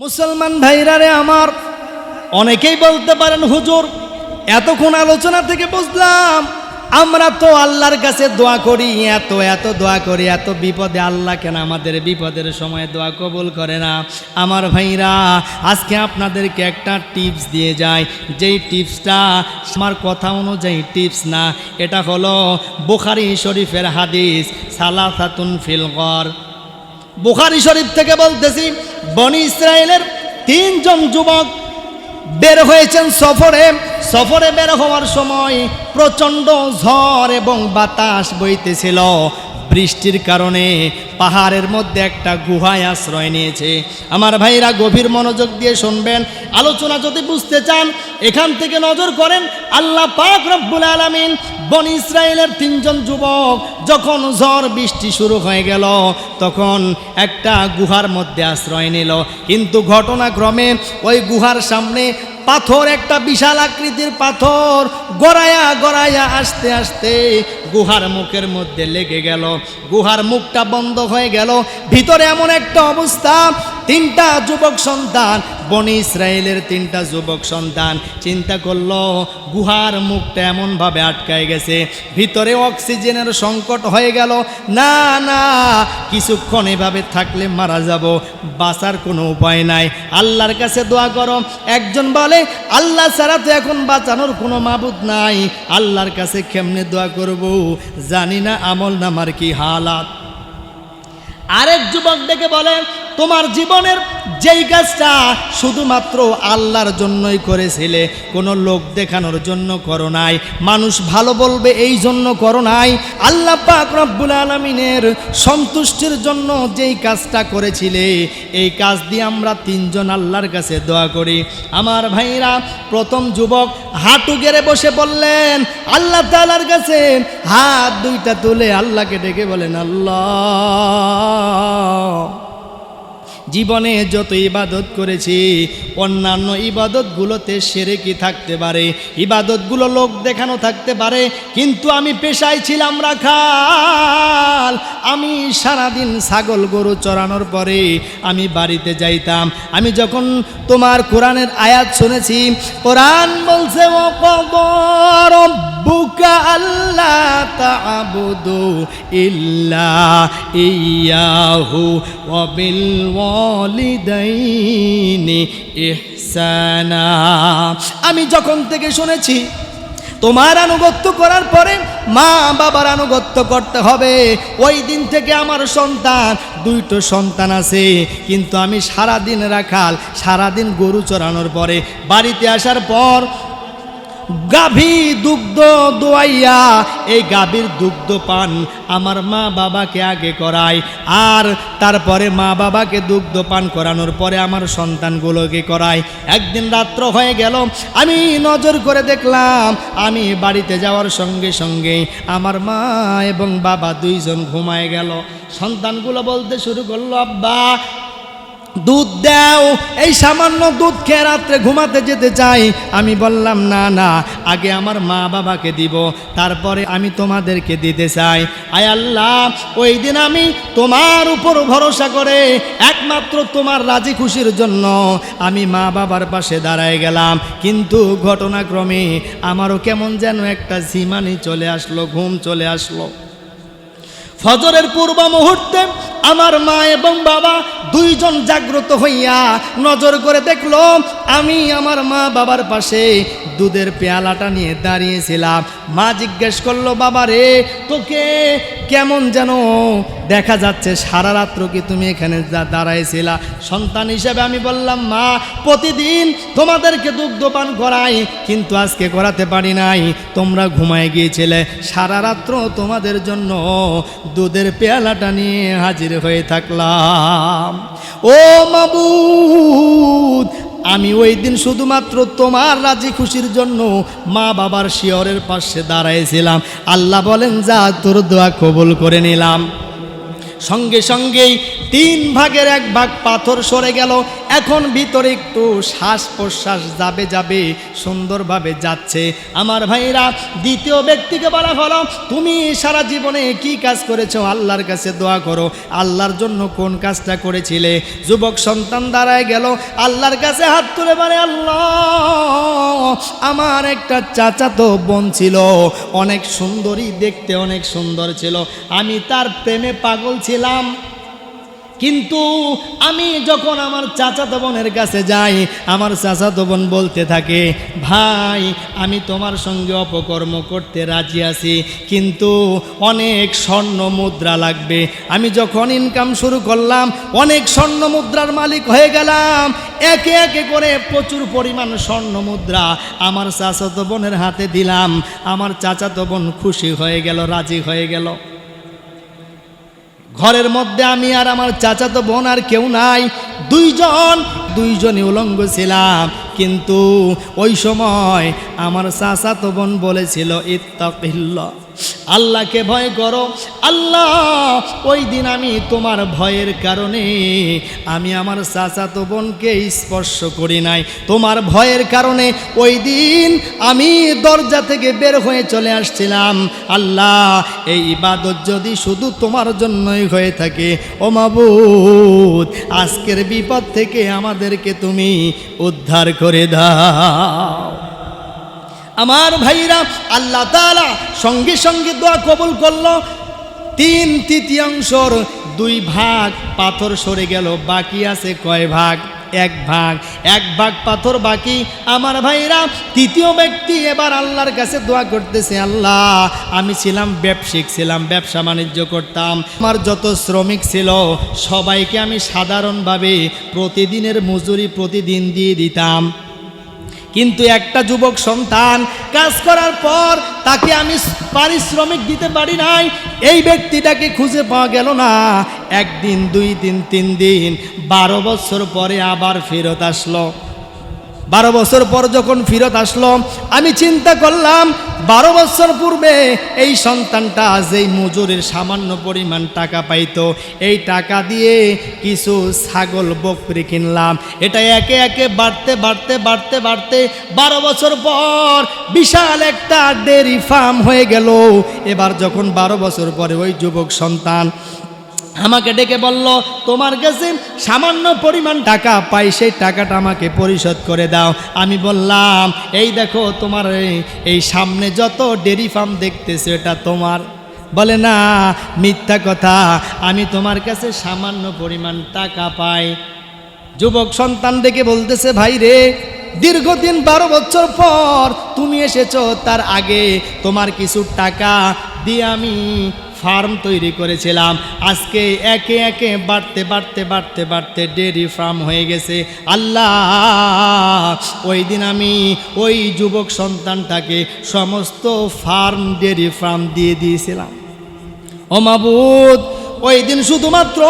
মুসলমান ভাইরারে আমার, অনেকেই বলতে পারেন, হুজুর, এতক্ষণ আলোচনা থেকে বুঝলাম, আমরা তো আল্লাহর কাছে দোয়া করি, এত এত দোয়া করি, এত বিপদে আল্লাহ কেন আমাদের বিপদের সময় দোয়া কবুল করে না? আমার ভাইরা, আজকে আপনাদেরকে একটা টিপস দিয়ে যায় যেই টিপসটা আমার কথা অনুযায়ী টিপস না, এটা হলো বুখারি শরীফের হাদিস, সালাসাতুন ফিলগর বুখারি শরীফ থেকে বলতেছি বনি ইসরায়েলের তিনজন যুবক বের হয়েছেন সফরে। সফরে বের হওয়ার সময় প্রচণ্ড ঝড় এবং বাতাস বইতেছিল। বৃষ্টির কারণে পাহাড়ের মধ্যে একটা গুহায় আশ্রয় নিয়েছে। আমার ভাইরা গভীর মনোযোগ দিয়ে শুনবেন, আলোচনা যদি বুঝতে চান, এখান থেকে নজর করেন আল্লাহ পাক রব্বুল আলামিন বন ইসরায়েলের তিনজন যুবক, যখন ঝড় বৃষ্টি শুরু হয়ে গেল, তখন একটা গুহার মধ্যে আশ্রয় নিল। কিন্তু ঘটনাক্রমে ওই গুহার সামনে পাথর, একটা বিশাল আকৃতির পাথর গড়ায়া গড়ায়া আসতে আসতে গুহার মুখের মধ্যে লেগে গেল। গুহার মুখটা বন্ধ হয়ে গেল। ভিতরে এমন একটা অবস্থা, তিনটা যুবক সন্তান, বনি ইসরায়েলের তিনটা যুবক সন্তান। চিন্তা করল, গুহার মুখটা এমনভাবে আটকায় গেছে, ভিতরে অক্সিজেনের সংকট হয়ে গেল। না না, কিছুক্ষণ এভাবে থাকলে মারা যাব, বাঁচার কোনো উপায় নাই। আল্লাহর কাছে দোয়া করো। একজন বলে, আল্লাহ ছাড়া তো এখন বাঁচানোর কোনো মাবুদ নাই। আল্লাহর কাছে কেমনে দোয়া করব? জানি না আমল নামার কি হালাত। আরেক যুবক ডেকে বলে তোমার জীবনের যেই কাজটা শুধুমাত্র আল্লাহর জন্যই করেছিলে, কোনো লোক দেখানোর জন্য করো নাই, মানুষ ভালো বলবে এই জন্য করো নাই। আল্লাহ পাক রব্বুল আলমিনের সন্তুষ্টির জন্য যেই কাজটা করেছিলে, এই কাজ দিয়ে আমরা তিনজন আল্লাহর কাছে দোয়া করি। আমার ভাইরা, প্রথম যুবক হাঁটু গেড়ে বসে বললেন, আল্লাহ তালার কাছে হাত দুইটা তুলে আল্লাহকে ডেকে বলেন, আল্লাহ। জীবনে যত ইবাদত করেছি, অন্যান্য ইবাদতগুলোতে সেরে কি থাকতে পারে, ইবাদতগুলো লোক দেখানো থাকতে পারে, কিন্তু আমি পেশায় ছিলাম রাখাল। আমি সারাদিন ছাগল গরু চড়ানোর পরে আমি বাড়িতে যাইতাম। আমি যখন তোমার কোরআনের আয়াত শুনেছি, কোরআন বলছে ও বুকা আল্লাহ তাবুদু ইল্লা ইয়াহু ওয়াবিল ওয়ালিদাইনি ইহসানা। আমি যখন থেকে শুনেছি তোমার আনুগত্য করার পরে মা বাবার আনুগত্য করতে হবে। ওই দিন থেকে আমার সন্তান, দুইটো সন্তান আছে। কিন্তু আমি সারা দিন রাখাল সারা দিন গরু চড়ানোর পরে বাড়িতে আসার পর গাভী দুগ্ধ দোয়াইয়া, এই গাভীর দুগ্ধ পান আমার মা বাবাকে আগে করাই আর তারপরে মা বাবাকে দুগ্ধ পান করানোর পরে আমার সন্তানগুলোকে করাই একদিন রাত্র হয়ে গেল, আমি নজর করে দেখলাম, আমি বাড়িতে যাওয়ার সঙ্গে সঙ্গে আমার মা এবং বাবা দুইজন ঘুমায় গেল। সন্তানগুলো বলতে শুরু করল, আব্বা দুধ দাও। এই সামান্য দুধ খেয়ে রাত্রে ঘুমাতে যেতে চাই। আমি বললাম, না না, আগে আমার মা বাবাকে দিব, তারপরে আমি তোমাদেরকে দিতে চাই। আয় আল্লাহ, ওই দিন আমি তোমার উপর ভরসা করে একমাত্র তোমার রাজি খুশির জন্য আমি মা বাবার পাশে দাঁড়ায় গেলাম। কিন্তু ঘটনাক্রমে আমারও কেমন যেন একটা ঝিমানি চলে আসলো, ঘুম চলে আসলো। ফজরের পূর্ব মুহূর্তে আমার মা এবং বাবা দুইজন জাগ্রত হইয়া নজর করে দেখল, আমি আমার মা বাবার পাশে দুধের পেয়ালাটা নিয়ে দাঁড়িয়েছিলাম। মা জিজ্ঞেস করল, বাবা রে, তোকে কেমন যেন দেখা যাচ্ছে? সারা রাত্র কি তুমি এখানে দাঁড়াইছিলা? সন্তান হিসেবে আমি বললাম, মা, প্রতিদিন তোমাদেরকে দুগ্ধ পান করাই, কিন্তু আজকে করাতে পারি নাই। তোমরা ঘুমায় গিয়েছিলে। সারা রাত্র তোমাদের জন্য দুধের পেয়ালাটা নিয়ে হাজির হয়ে থাকলাম। ও মাবুদ আমি ওই দিন শুধুমাত্র তোমার রাজি খুশির জন্য মা বাবার শিয়রের পাশে দাঁড়াইছিলাম। আল্লাহ বলেন, যা তোর দোয়া কবুল করে নিলাম। সঙ্গে সঙ্গেই তিন ভাগের এক ভাগ পাথর সরে গেল। এখন ভিতরে একটু শ্বাস প্রশ্বাস যাবে যাবে, সুন্দরভাবে যাচ্ছে। আমার ভাইরা দ্বিতীয় ব্যক্তিকে বলা হলো, তুমি সারা জীবনে কি কাজ করেছ? আল্লাহর কাছে দোয়া করো। আল্লাহর জন্য কোন কাজটা করেছিলে? যুবক সন্তান দাঁড়ায় গেল, আল্লাহর কাছে হাত তুলে মানে আল্লাহ, আমার একটা চাচাতো বোন ছিল। অনেক সুন্দরী দেখতে অনেক সুন্দর ছিল। আমি তার প্রেমে পাগল ছিলাম। কিন্তু আমি যখন আমার চাচাতো বোনের কাছে যাই, আমার চাচাতো বোন বলতে থাকে, ভাই, আমি তোমার সঙ্গে অপকর্ম করতে রাজি আছি, কিন্তু অনেক স্বর্ণ মুদ্রা লাগবে। আমি যখন ইনকাম শুরু করলাম, অনেক স্বর্ণ মুদ্রার মালিক হয়ে গেলাম। একে একে করে প্রচুর পরিমাণ স্বর্ণ মুদ্রা আমার চাচাতো বোনের হাতে দিলাম। আমার চাচাতো বোন খুশি হয়ে গেল, রাজি হয়ে গেল। ঘরের মধ্যে আমি আর আমার চাচাতো বোন আর কেউ নাই। দুইজন, দুইজনই উলঙ্গ ছিলাম। কিন্তু ওই সময় আমার চাচাতো বোন বলেছিল ইত্তাকিল্লা আল্লাহকে ভয় করো। আল্লাহ, ওই দিন আমি তোমার ভয়ের কারণে আমি আমার চাচাতো বোনকে স্পর্শ করি নাই। তোমার ভয়ের কারণে ওই দিন আমি দরজা থেকে বের হয়ে চলে আসছিলাম। আল্লাহ, এই ইবাদত যদি শুধু তোমার জন্যই হয়ে থাকে, ও মাবুদ, আজকের বিপদ থেকে আমাদেরকে তুমি উদ্ধার করে দাও। আমার ভাইরা, আল্লাহ তাআলা সঙ্গে সঙ্গে দোয়া কবুল করল। তিন তৃতীয়াংশর দুই ভাগ পাথর সরে গেল, বাকি আছে কয় ভাগ? এক ভাগ। এক ভাগ পাথর বাকি। আমার ভাইরা, তৃতীয় ব্যক্তি এবার আল্লাহর কাছে দোয়া করতেছে, আল্লাহ, আমি ছিলাম ব্যবসায়িক, ছিলাম ব্যবসা বাণিজ্য করতাম। আমার যত শ্রমিক ছিল, সবাইকে আমি সাধারণভাবে প্রতিদিনের মজুরি প্রতিদিন দিয়ে দিতাম। কিন্তু একটা যুবক সন্তান কাজ করার পর তাকে আমি পারিশ্রমিক দিতে পারি নাই। এই ব্যক্তিটাকে খুঁজে পাওয়া গেল না। একদিন, দুই দিন, তিন দিন, বারো বছর পরে আবার ফেরত আসলো। বারো বছর পর যখন ফিরত আসলো, আমি চিন্তা করলাম, বারো বছর পূর্বে এই সন্তানটা যেই মজুরির সামান্য পরিমাণ টাকা পাইতো, এই টাকা দিয়ে কিছু ছাগল, বকরি কিনলাম। এটা একে একে বাড়তে বাড়তে বাড়তে বাড়তে বারো বছর পর বিশাল একটা ডেরি ফার্ম হয়ে গেল। এবার যখন বারো বছর পরে ওই যুবক সন্তান আমাকে ডেকে বলল, তোমার কাছে সামান্য পরিমাণ টাকা পাই, সেই টাকাটা আমাকে পরিশোধ করে দাও। আমি বললাম, এই দেখো, তোমার এই- সামনে যত ডেরি ফার্ম দেখতেছে, এটা তোমার। বলে, না, মিথ্যা কথা, আমি তোমার কাছে সামান্য পরিমাণ টাকা পাই। যুবক সন্তান ডেকে বলতেছে, ভাই রে, দীর্ঘদিন বারো বছর পর তুমি এসেছ, তার আগে তোমার কিছু টাকা দিয়ে আমি ফার্ম তৈরি করেছিলাম। আজকে একে একে বাড়তে বাড়তে বাড়তে বাড়তে ডেরি ফার্ম হয়ে গেছে। আল্লাহ ওই দিন আমি ওই যুবক সন্তানটাকে সমস্ত ফার্ম ডেরি ফার্ম দিয়ে দিয়েছিলাম। ও মাবুদ ওই দিন শুধুমাত্র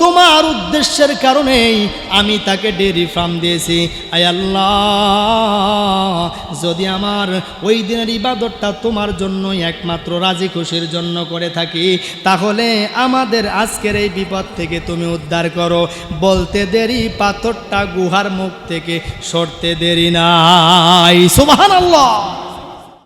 তোমার উদ্দেশ্যের কারণেই আমি তাকে ডেরি ফার্ম দিয়েছি। আয় আল্লাহ, যদি আমার ওই দিনের ইবাদতটা তোমার জন্যই একমাত্র রাজি খুশির জন্য করে থাকি, তাহলে আমাদের আজকের এই বিপদ থেকে তুমি উদ্ধার করো। বলতে দেরি, পাথরটা গুহার মুখ থেকে সরতে দেরি নাই। সুবহানাল্লাহ।